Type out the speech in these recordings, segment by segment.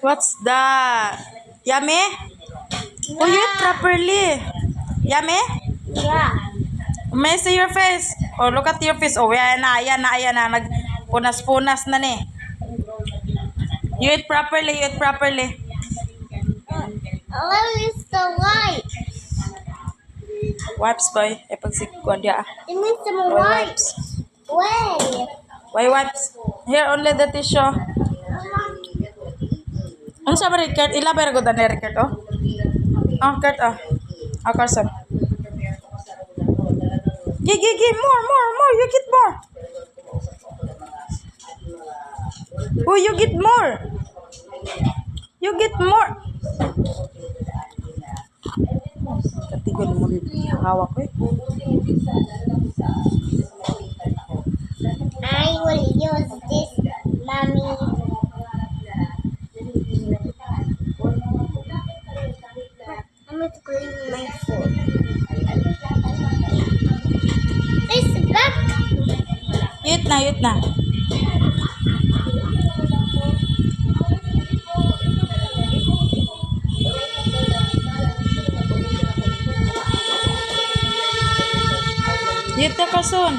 What's that? Yummy? Oh, you eat properly. Yummy? Yeah. May see your face. Oh, look at your face. Oh, yan na, yan na, yan na. Nagpunas-punas na ni. You eat properly, you eat properly. Where is the white? Wipes, boy. E pag si Kwadya. It needs some wipes. Where? Why wipes? Here, only the tissue. Unsa ba rin, Kurt? Ila ba ko ni Kurt, oh? Oh, Kurt, oh. Oh, more, more, more. You get more. Oh, you get more. You get more. Katigon mo rin. Hawak eh. I will use Going to clean my food. This back. Eat na, eat na. Eat na kason.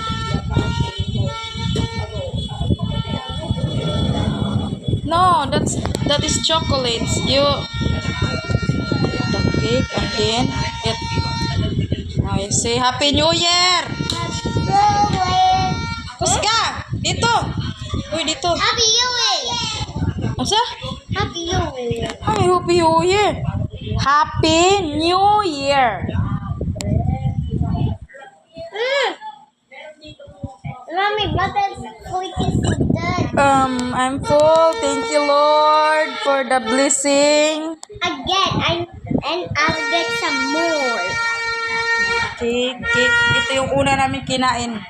No, that's that is chocolates. You cake and then it. You say Happy New Year. Away. Kusga! Dito! Uy, dito. Happy New Year. Asa? Happy New Year. Ay, Happy New Year! Happy New Year! Mm. Mommy, what is? Um, I'm full. Thank you, Lord, for the blessing. Again, I and I'll get some more. Cake, cake. Ito yung una namin kinain.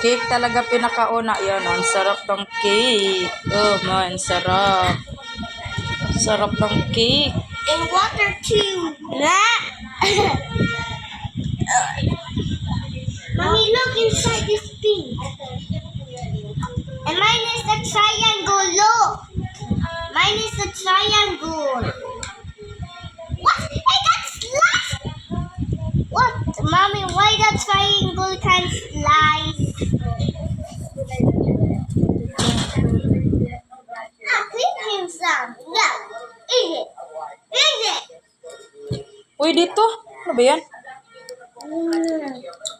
Cake talaga pinakauna. Yan, ang sarap ng cake. Oh, man, sarap. Sarap ng cake. And water too. Mommy, look inside this pink. And mine is the triangle. Look. Mine is the triangle. What? I got sliced. What? Mommy, why the triangle can slice? Ah, give him some. No. Eat it. Eat it. Uy, dito. Ano ba yan? Mm.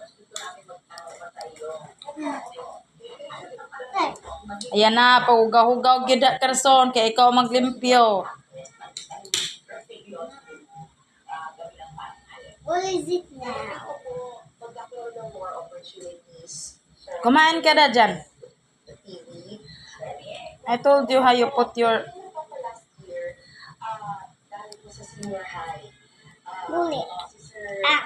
Ayan na, pahugaw-hugaw gida karson kay ikaw maglimpyo. What is it now? Kumain ka na dyan. I told you how you put your... Bullet. Ah.